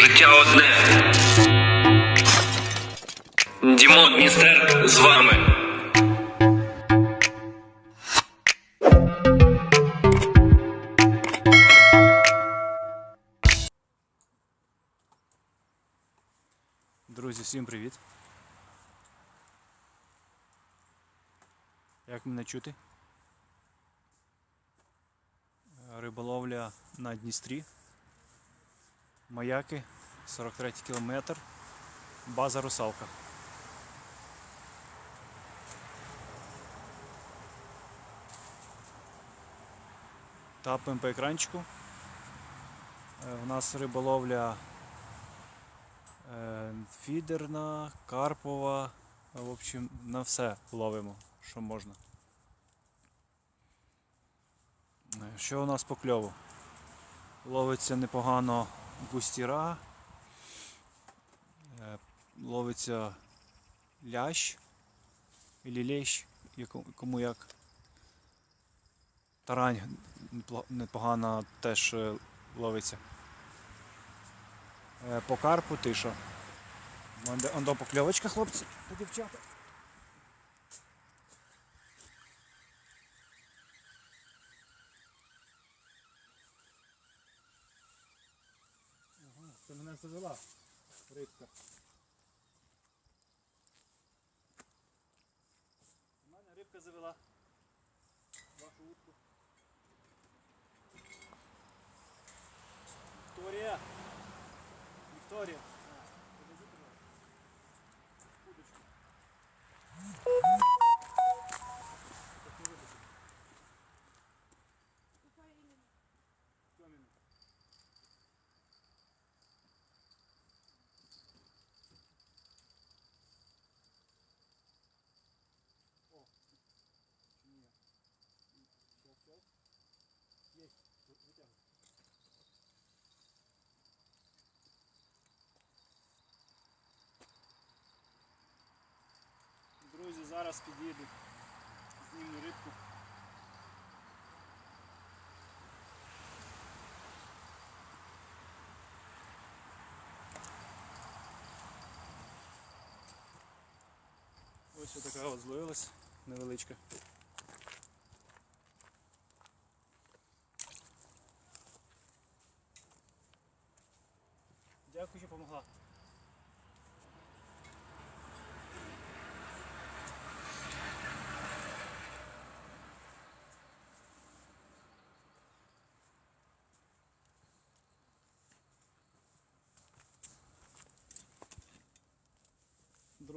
життя одне. Дімон Дністер з вами. Друзі, всім привіт. Як мене чути? Риболовля на Дністрі. Маяки, 43 кілометр. База русалка. Тапаємо по екранчику. Е, У нас риболовля Е, Фідерна, карпова. В общем, на все ловимо, що можна. Е, Що у нас по кльову? Ловиться непогано густіра, е, ловиться лящ, і лещ, кому як. Тарань непогано теж е, ловиться. Е, По карпу тиша. Вон де- покльовочка, хлопці та дівчата. Ага, це мене завела рибка. У мене рибка завела. Вашу утку. Вікторія! Вікторія. зараз під'їду, зніму рибку. Ось така от зловилась невеличка.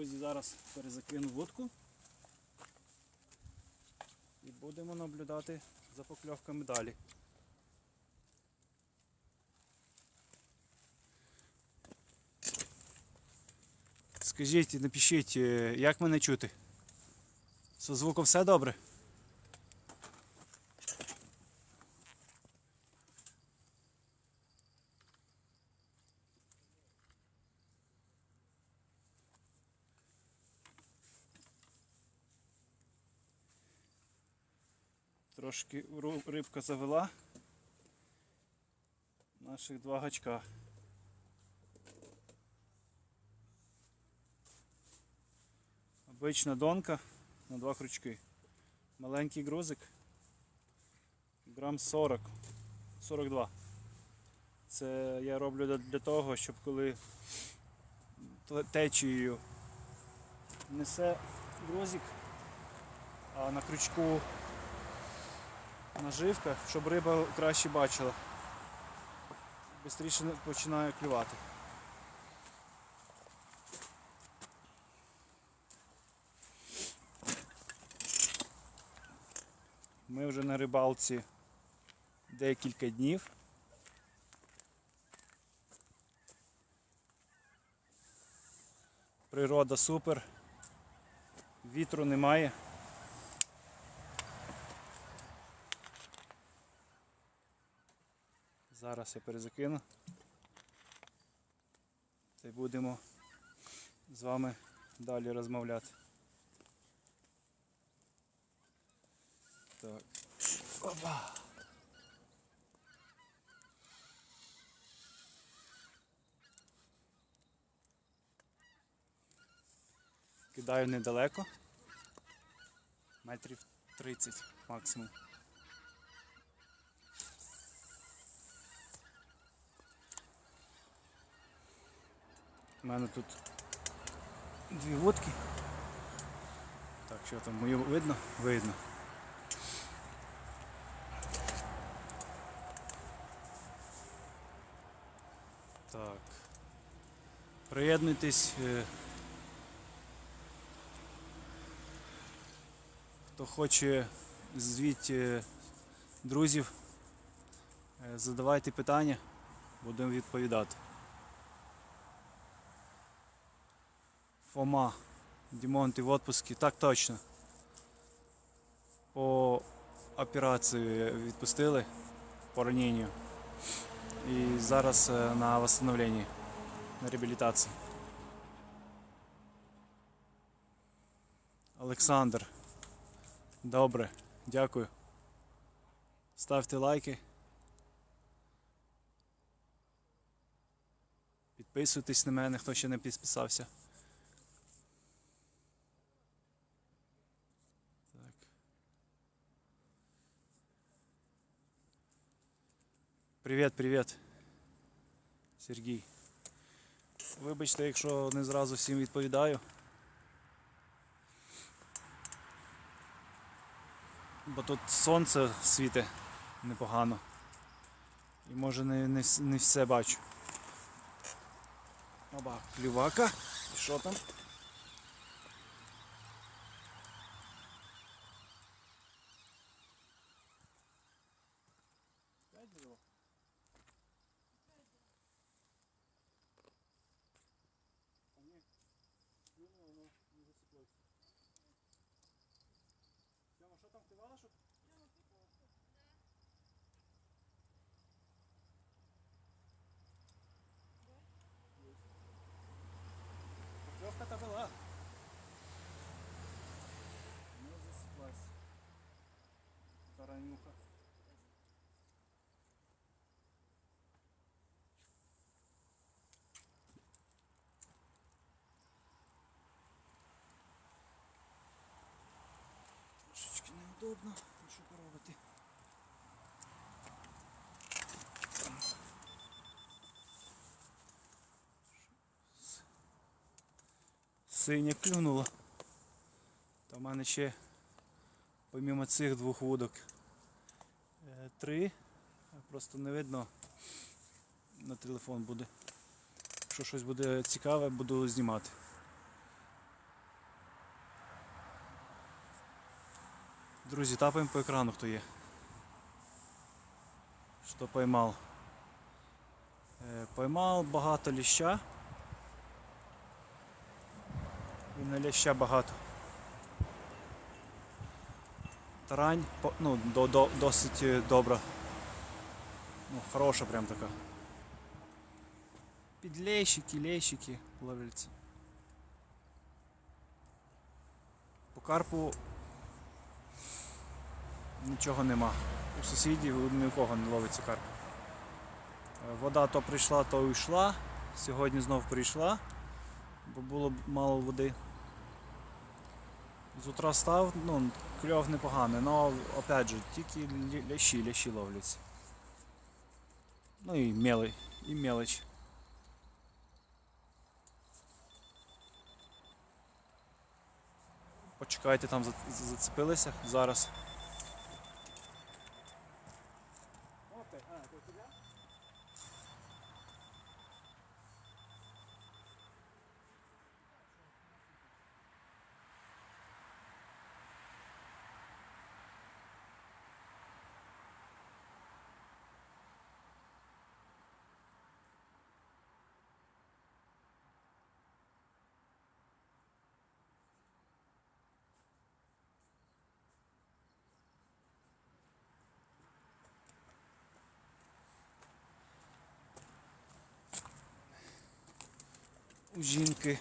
Друзі, зараз перезакину вудку і будемо наблюдати за покльовками далі. Скажіть, напишіть, е, як мене чути? З звуком все добре? Трошки рибка завела. Наших два гачка. Обична донка на два крючки. Маленький грузик. Грам 40. 42. Це я роблю для- того, щоб коли течією несе грузик, а на крючку наживка, щоб риба краще бачила. Бистріше починає клювати. Ми вже на рибалці декілька днів. Природа супер, вітру немає. Зараз я перезакину. Та й будемо з вами далі розмовляти. Так. Опа! Кидаю недалеко, метрів 30 максимум. У мене тут дві водки. Так, що там мою видно? Видно. Так. Приєднуйтесь. е, Хто хоче звіть е, друзів, е, задавайте питання, будемо відповідати. Фома, Дімон, ти в отпуску? Так точно. По операції відпустили по раненню. І зараз е, на восстановленні, на реабілітації. Олександр. Добре, дякую. Ставте лайки. Підписуйтесь на мене, хто ще не підписався. Так. Привіт, привіт. Сергій. Вибачте, якщо не зразу всім відповідаю. Бо тут сонце світить непогано. І може не, не, не все бачу. Оба, клювака. І що там? П'ять було? А ні, клюнуло, воно не засіклося. Тьома, що там клювало, що? Неудобно, ну що. Синя клюнула. Та в мене ще помімо цих двох вудок е, три. Просто не видно на телефон буде. Якщо щось буде цікаве, буду знімати. Друзі, тапаємо по екрану, хто є. Що поймав? Е, Поймав багато ліща. І на ляща багато. Тарань ну, до, до, досить е, добра. Ну, хороша прям така. Підлещики, лещики ловляться. По карпу нічого нема. У сусідів ні у кого не ловиться карп. Е, Вода то прийшла, то йшла. Сьогодні знов прийшла, бо було мало води. З утра став, ну, кльов непоганий, але опять же, тільки лящі, лящі ловляться. Ну і мелий, і мелоч. Почекайте, там за- за- зацепилися зараз. Жінки